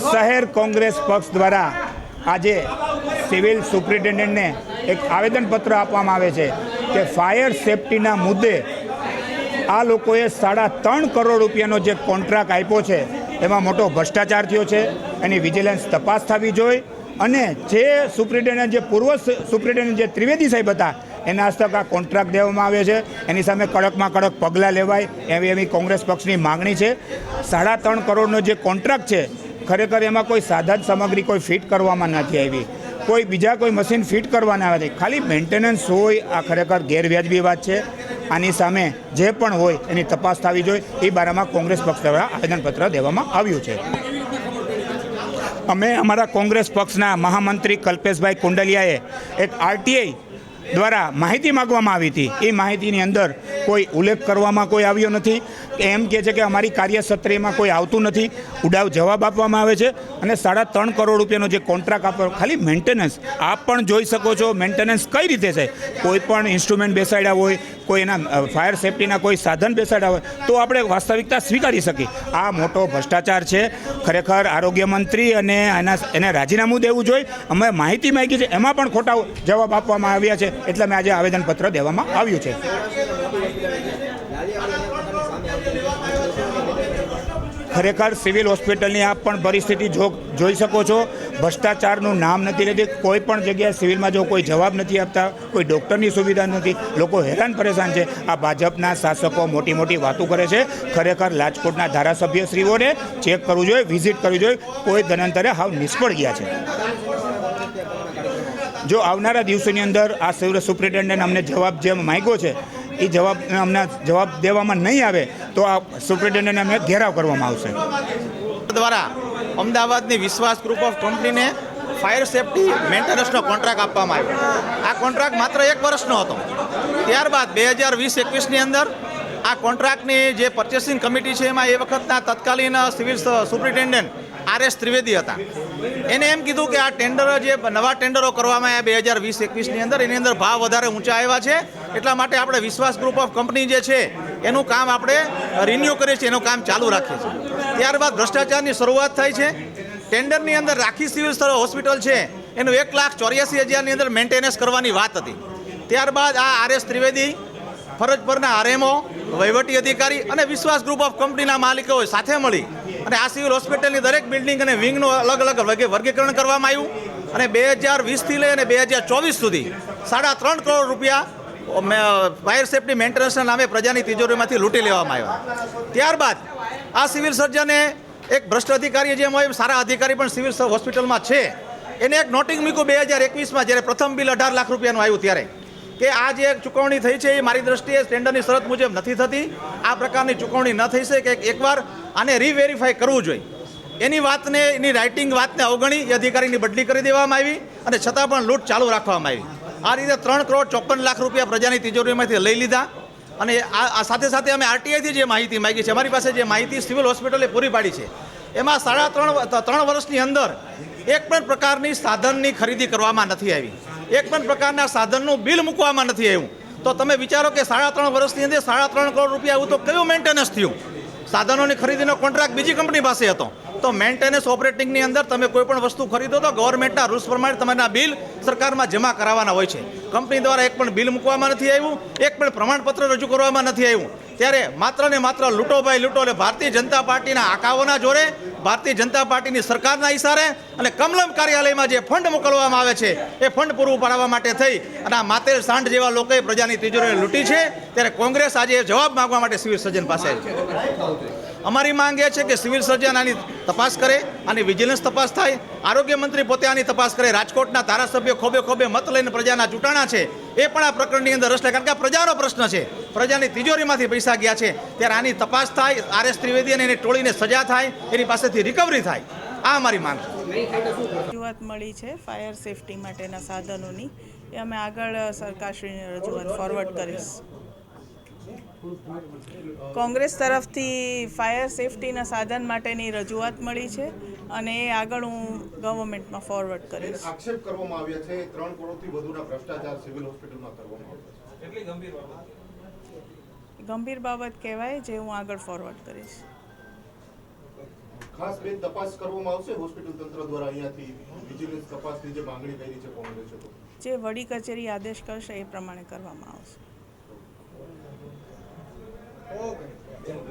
શહેર કોંગ્રેસ પક્ષ દ્વારા આજે સિવિલ સુપ્રિન્ટેન્ડન્ટને એક આવેદનપત્ર આપવામાં આવે છે કે ફાયર સેફટીના મુદ્દે આ લોકોએ સાડા ત્રણ કરોડ રૂપિયાનો જે કોન્ટ્રાક્ટ આપ્યો છે, એમાં મોટો ભ્રષ્ટાચાર થયો છે, એની વિજિલન્સ તપાસ થવી જોઈએ અને જે સુપ્રિન્ટેન્ડન્ટ, જે પૂર્વ સુપ્રિન્ટેન્ડન્ટ જે ત્રિવેદી સાહેબ હતા, એના હસ્તક આ કોન્ટ્રાક્ટ દેવામાં આવે છે. એની સામે કડકમાં કડક પગલાં લેવાય એવી એવી કોંગ્રેસ પક્ષની માગણી છે. સાડા ત્રણ કરોડનો જે કોન્ટ્રાક્ટ છે ખરેખર એમાં કોઈ સાધન સામગ્રી કોઈ ફિટ કરવામાં નથી આવી. કોઈ બીજા કોઈ મશીન ફિટ કરવાના નથી ખાલી મેન્ટેનન્સ હોય, આ ખરેખર ગેરવ્યાજબી વાત છે. આની સામે જે પણ હોય એની તપાસ થવી જોઈએ. એ બારામાં કોંગ્રેસ પક્ષ દ્વારા આવેદનપત્ર દેવામાં આવ્યું છે. અમે અમારા કોંગ્રેસ પક્ષના મહામંત્રી કલ્પેશભાઈ કુંડલિયાએ એક આરટીઆઈ દ્વારા માહિતી માગવામાં આવી હતી. એ માહિતીની અંદર કોઈ ઉલ્લેખ કરવામાં કોઈ આવ્યો નથી. એમ કહે છે કે અમારી કાર્યસત્રમાં કોઈ આવતું નથી. ઉડાવ જવાબ આપવામાં આવે છે અને સાડા ત્રણ કરોડ રૂપિયાનો જે કોન્ટ્રાક્ટ આપવાનો ખાલી મેન્ટેનન્સ આપ પણ જોઈ શકો છો મેન્ટેનન્સ કઈ રીતે છે. કોઈ પણ ઇન્સ્ટ્રુમેન્ટ બેસાડ્યા હોય કોઈ એના ફાયર સેફટીના કોઈ સાધન બેસાડ્યા હોય, તો આપણે વાસ્તવિકતા સ્વીકારી શકીએ. આ મોટો ભ્રષ્ટાચાર છે. ખરેખર આરોગ્ય મંત્રી અને એના, એને રાજીનામું દેવું જોઈએ. અમે માહિતી માગી છે, એમાં પણ ખોટા જવાબ આપવામાં આવ્યા છે. એટલે મેં આજે આવેદનપત્ર દેવામાં આવ્યું છે. ખરેખર સિવિલ હોસ્પિટલની આપ પણ પરિસ્થિતિ જો જોઈ શકો છો. ભ્રષ્ટાચારનું નામ નથી લેતી, કોઈ પણ જગ્યાએ સિવિલમાં જો કોઈ જવાબ નથી આપતા, કોઈ ડૉક્ટરની સુવિધા નથી, લોકો હેરાન પરેશાન છે. આ ભાજપના શાસકો મોટી મોટી વાતો કરે છે. ખરેખર રાજકોટના ધારાસભ્યશ્રીઓને ચેક કરવું જોઈએ, વિઝિટ કરવી જોઈએ. કોઈ ધનંતરે હાવ નિષ્ફળ ગયા છે. જો આવનારા દિવસોની અંદર આ સિવિલ સુપ્રિન્ટેન્ડન્ટ અમને જવાબ જેમ માંગ્યો છે એ જવાબ અમને જવાબ દેવામાં નહીં આવે તો આ સુપ્રિન્ટેન્ડન્ટને અમે ઘેરાવ કરવામાં આવશે. દ્વારા અમદાવાદની વિશ્વાસ ગ્રુપ ઓફ કંપનીને ફાયર સેફટી મેન્ટેનન્સનો કોન્ટ્રાક્ટ આપવામાં આવ્યો. આ કોન્ટ્રાક્ટ માત્ર એક વર્ષનો હતો. ત્યારબાદ બે હજાર વીસ એકવીસની અંદર આ કોન્ટ્રાક્ટની જે પરચેસિંગ કમિટી છે એમાં એ વખતના તત્કાલીન civil superintendent R S Trivedi હતા. એને એમ કીધું કે આ ટેન્ડરો જે નવા ટેન્ડરો કરવામાં આવ્યા બે હજાર વીસ એકવીસની અંદર, એની અંદર ભાવ વધારે ઊંચા આવ્યા છે. એટલા માટે આપણે વિશ્વાસ ગ્રુપ ઓફ કંપની જે છે, એનું કામ આપણે રિન્યૂ કરીએ છીએ, એનું કામ ચાલુ રાખીએ છીએ. ત્યારબાદ ભ્રષ્ટાચારની શરૂઆત થાય છે. ટેન્ડરની અંદર રાખી સિવિલ હોસ્પિટલ છે. એનું એક લાખ ચોર્યાસી હજારની અંદર મેન્ટેનન્સ કરવાની વાત હતી. ત્યારબાદ આ આર એસ ત્રિવેદી ફરજ પરના આરએમઓ, વહીવટી અધિકારી અને વિશ્વાસ ગ્રુપ ઓફ કંપનીના માલિકોએ સાથે મળી અને આ સિવિલ હોસ્પિટલની દરેક બિલ્ડિંગ અને વિંગનું અલગ અલગ વર્ગે- વર્ગીકરણ કરવામાં આવ્યું. અને બે હજાર વીસથી લઈ અને બે હજાર ચોવીસ સુધી સાડા ત્રણ કરોડ રૂપિયા ફાયર સેફટી મેન્ટેનન્સના નામે પ્રજાની તિજોરીમાંથી લૂંટી લેવામાં આવ્યા. ત્યારબાદ આ સિવિલ સર્જને એક ભ્રષ્ટ અધિકારી જેમ હોય સારા અધિકારી પણ સિવિલ હોસ્પિટલમાં છે. એને એક નોટિંગ મૂક્યું બે હજાર એકવીસમાં, જ્યારે પ્રથમ બિલ અઢાર લાખ રૂપિયાનું આવ્યું ત્યારે. કે આ જે ચૂકવણી થઈ છે એ મારી દ્રષ્ટિએ ટેન્ડરની શરત મુજબ નથી થતી. આ પ્રકારની ચૂકવણી ન થઈ શકે. કે એકવાર આને રીવેરીફાઈ કરવું જોઈએ. એની વાતને, એની રાઇટિંગ વાતને અવગણી, એ અધિકારીની બદલી કરી દેવામાં આવી અને છતાં પણ લૂંટ ચાલુ રાખવામાં આવી. આ રીતે ત્રણ કરોડ ચોપન લાખ રૂપિયા પ્રજાની તિજોરીમાંથી લઈ લીધા અને આ સાથે સાથે અમે આરટીઆઈથી જે માહિતી માગી છે, અમારી પાસે જે માહિતી સિવિલ હોસ્પિટલે પૂરી પાડી છે, એમાં સાડા ત્રણ ત્રણ વર્ષની અંદર એક પણ પ્રકારની સાધનની ખરીદી કરવામાં નથી આવી. એક પણ પ્રકારના સાધનનું બિલ મૂકવામાં નથી આવ્યું. તો તમે વિચારો કે સાડા ત્રણ વર્ષની અંદર સાડા ત્રણ કરોડ રૂપિયા આવું તો કયું મેન્ટેનન્સ થયું? સાધનોની ખરીદીનો કોન્ટ્રાક્ટ બીજી કંપની પાસે હતો. તો મેન્ટેનન્સ ઓપરેટિંગની અંદર તમે કોઈ પણ વસ્તુ ખરીદો તો ગવર્મેન્ટના રૂલ્સ પ્રમાણે તમારા બિલ સરકારમાં જમા કરાવવાના હોય છે. કંપની દ્વારા એક પણ બિલ મૂકવામાં નથી આવ્યું, એક પણ પ્રમાણપત્ર રજૂ કરવામાં નથી આવ્યું. ત્યારે માત્ર ને માત્ર લૂંટો ભાઈ લૂંટો એટલે ભારતીય જનતા પાર્ટીના આકાઓના જોરે, ભારતીય જનતા પાર્ટીની સરકારના ઇશારે અને કમલમ કાર્યાલયમાં જે ફંડ મોકલવામાં આવે છે, એ ફંડ પૂરું પાડવા માટે થઈ અને આ માતેર સાંડ જેવા લોકોએ પ્રજાની તિજોરીને લૂંટી છે. ત્યારે કોંગ્રેસ આજે જવાબ માગવા માટે સિવિલ સર્જન પાસે છે. અમારી માંગ એ છે કે સિવિલ સર્જન આની તપાસ કરે આની વિજિલન્સ તપાસ થાય. આરોગ્ય મંત્રી પોતે આની તપાસ કરે. રાજકોટના ધારાસભ્યો ખોબે ખોબે મત લઈને પ્રજાના ચૂંટાણા છે. એ પણ આ પ્રકરણની અંદર રસ લે. કારણ કે આ પ્રજાનો પ્રશ્ન છે. પ્રજાની તિજોરીમાંથી પૈસા ગયા છે. ત્યારે આની તપાસ થાય. આર એસ ત્રિવેદી અને એની ટોળીને સજા થાય. એની પાસેથી રિકવરી થાય. આ અમારી માંગ રજૂઆત મળી છે ફાયર સેફટી માટેના સાધનોની. એ અમે આગળ સરકારશ્રીને રજૂઆત ફોરવર્ડ કરીશ. કોંગ્રેસ તરફથી ફાયર સેફટીના સાધન માટેની રજૂઆત મળી છે અને એ આગળ હું ગવર્મેન્ટમાં ફોરવર્ડ કરીશ. આક્ષેપ કરવામાં આવ્યા છે ત્રણ કરોડથી વધુના ભ્રષ્ટાચાર સિવિલ હોસ્પિટલમાં કરવામાં આવ્યા છે. ગંભીર બાબત કહેવાય જે હું આગળ ફોરવર્ડ કરીશ. ખાસ બેન તપાસ કરવામાં આવશે હોસ્પિટલ તંત્ર દ્વારા અહીંયાથી વિજિલન્સ તપાસની જે માંગણી કરી છે કોંગ્રેસે જે વડી કચેરી આદેશ કરશે એ પ્રમાણે કરવામાં આવશે. ઓકે